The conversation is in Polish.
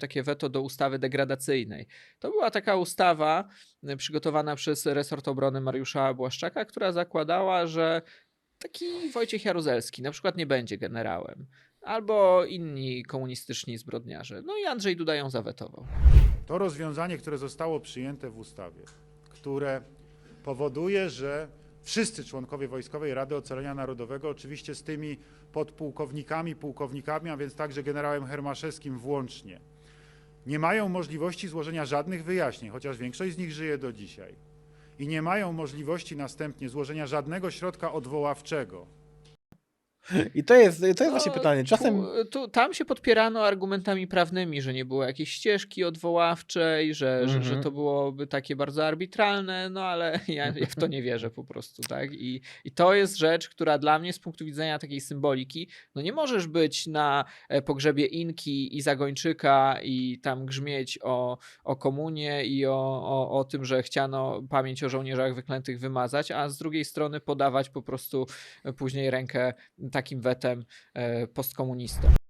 takie weto do ustawy degradacyjnej. To była taka ustawa y, przygotowana przez resort obrony Mariusza Błaszczaka, która zakładała, że taki Wojciech Jaruzelski na przykład nie będzie generałem. Albo inni komunistyczni zbrodniarze. No i Andrzej Duda ją zawetował. To rozwiązanie, które zostało przyjęte w ustawie, które powoduje, że wszyscy członkowie Wojskowej Rady Ocalenia Narodowego, oczywiście z tymi podpułkownikami, pułkownikami, a więc także generałem Hermaszewskim włącznie, nie mają możliwości złożenia żadnych wyjaśnień, chociaż większość z nich żyje do dzisiaj. I nie mają możliwości następnie złożenia żadnego środka odwoławczego. I to jest, to jest właśnie No, pytanie. Czasem Tu, tu, tam się podpierano argumentami prawnymi, że nie było jakiejś ścieżki odwoławczej, że, że, że Mhm. to byłoby takie bardzo arbitralne, no ale ja, ja w to nie wierzę po prostu, tak? I, I to jest rzecz, która dla mnie z punktu widzenia takiej symboliki, no nie możesz być na e, pogrzebie Inki i Zagończyka i tam grzmieć o, o komunie i o, o, o tym, że chciano pamięć o żołnierzach wyklętych wymazać, a z drugiej strony podawać po prostu później rękę takim wetem e, postkomunistom.